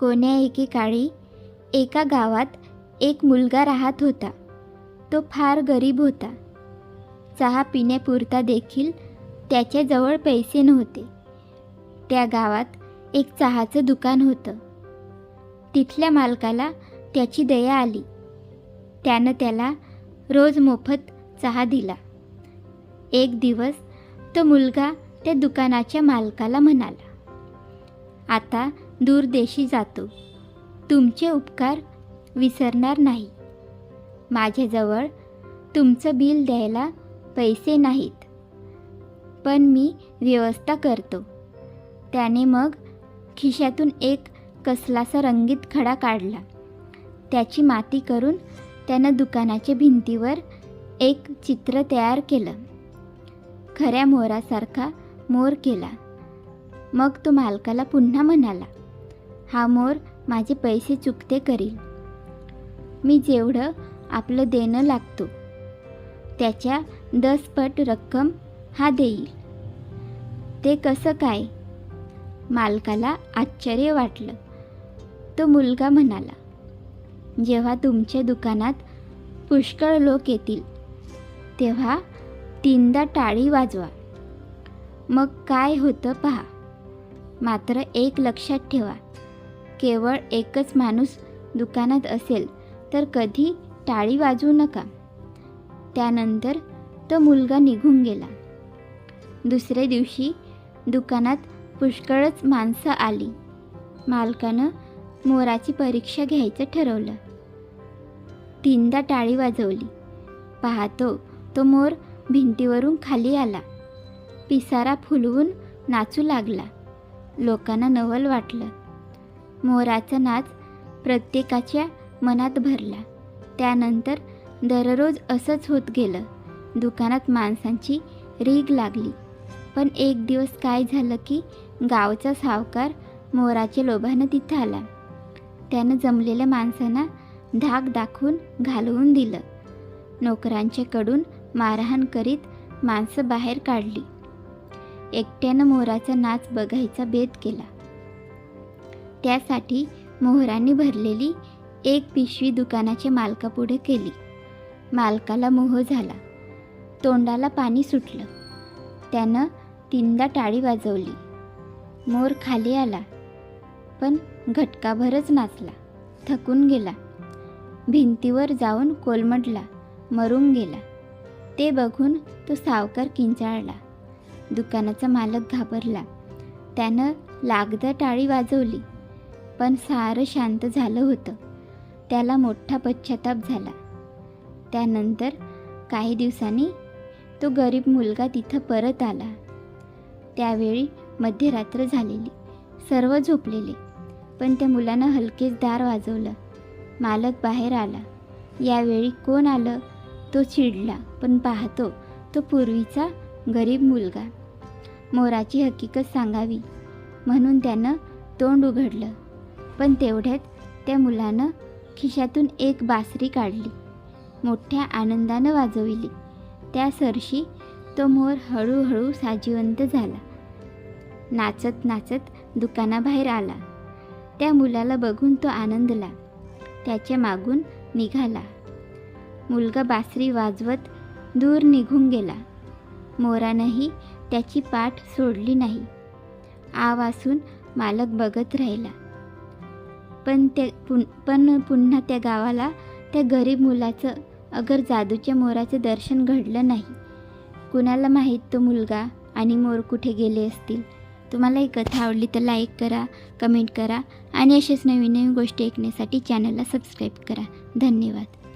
कोण्या एकेकाळी एका गावात एक मुलगा राहत होता. तो फार गरीब होता. चहा पिण्यापुरता देखील त्याच्याजवळ पैसे नव्हते. त्या गावात एक चहाचं दुकान होतं. तिथल्या मालकाला त्याची दया आली. त्यानं त्याला रोज मोफत चहा दिला. एक दिवस तो मुलगा त्या दुकानाच्या मालकाला म्हणाला आता दूरदेशी जातो. तुमचे उपकार विसरणार नाही. माझ्याजवळ तुमचं बिल द्यायला पैसे नाहीत. पण मी व्यवस्था करतो. त्याने मग खिशातून एक कसलासा रंगीत खडा काढला. त्याची माती करून त्यानं दुकानाच्या भिंतीवर एक चित्र तयार केलं. खऱ्या मोरासारखा मोर केला. मग तो मालकाला पुन्हा म्हणाला हा मोर माझे पैसे चुकते करील. मी जेवढं आपलं देणं लागतो त्याच्या दसपट रक्कम हा देईल. ते कसं काय? मालकाला आश्चर्य वाटलं. तो मुलगा म्हणाला जेव्हा तुमच्या दुकानात पुष्कळ लोक येतील तेव्हा तीनदा टाळी वाजवा. मग काय होतं पहा. मात्र एक लक्षात ठेवा. केवळ एकच माणूस दुकानात असेल तर कधी टाळी वाजवू नका. त्यानंतर तो मुलगा निघून गेला. दुसऱ्या दिवशी दुकानात पुष्कळच माणसं आली. मालकानं मोराची परीक्षा घ्यायचं ठरवलं. तीनदा टाळी वाजवली. पाहतो तो मोर भिंतीवरून खाली आला. पिसारा फुलवून नाचू लागला. लोकांना नवल वाटलं. मोराचा नाच प्रत्येकाच्या मनात भरला. त्यानंतर दररोज असंच होत गेलं. दुकानात माणसांची रीग लागली. पण एक दिवस काय झालं की गावचा सावकार मोराच्या लोभानं तिथं आला. त्यानं जमलेल्या माणसांना धाक दाखवून घालवून दिलं. नोकरांच्याकडून मारहाण करीत माणसं बाहेर काढली. एकट्यानं मोराचा नाच बघायचा बेत केला. त्यासाठी मोहरांनी भरलेली एक पिशवी दुकानाच्या मालकापुढे केली. मालकाला मोह झाला. तोंडाला पाणी सुटलं. त्यानं तीनदा टाळी वाजवली. मोर खाली आला पण घटकाभरच नाचला. थकून गेला. भिंतीवर जाऊन कोलमडला मरून गेला. ते बघून तो सावकार किंचाळला. दुकानाचा मालक घाबरला. त्यानं लागदा टाळी वाजवली. पण सारं शांत झालं होतं. त्याला मोठा पश्चाताप झाला. त्यानंतर काही दिवसांनी तो गरीब मुलगा तिथं परत आला. त्यावेळी मध्यरात्र झालेली. सर्व झोपलेले. पण त्या मुलानं हलकेच दार वाजवलं. मालक बाहेर आला. यावेळी कोण आलं? तो चिडला. पण पाहतो तो पूर्वीचा गरीब मुलगा. मोराची हकीकत सांगावी. म्हणून त्यानं तोंड उघडलं. पण तेवढ्यात त्या मुलानं खिशातून एक बासरी काढली. मोठ्या आनंदानं वाजविली. त्या सरशी तो मोर हळूहळू साजिवंत झाला. नाचत नाचत दुकानाबाहेर आला. त्या मुलाला बघून तो आनंदला. त्याच्या मागून निघाला. मुलगा बासरी वाजवत दूर निघून गेला. मोरानंही त्याची पाठ सोडली नाही. आ मालक बघत राहिला. पण ते पुन पण पुन्हा त्या गावाला त्या गरीब मुलाचं अगर जादूच्या मोराचं दर्शन घडलं नाही. कुणाला माहीत तो मुलगा आणि मोर कुठे गेले असतील? तुम्हाला ही कथा आवडली तर लाईक करा कमेंट करा आणि असेच नवीन नवीन गोष्टी ऐकण्यासाठी चॅनलला सबस्क्राईब करा. धन्यवाद.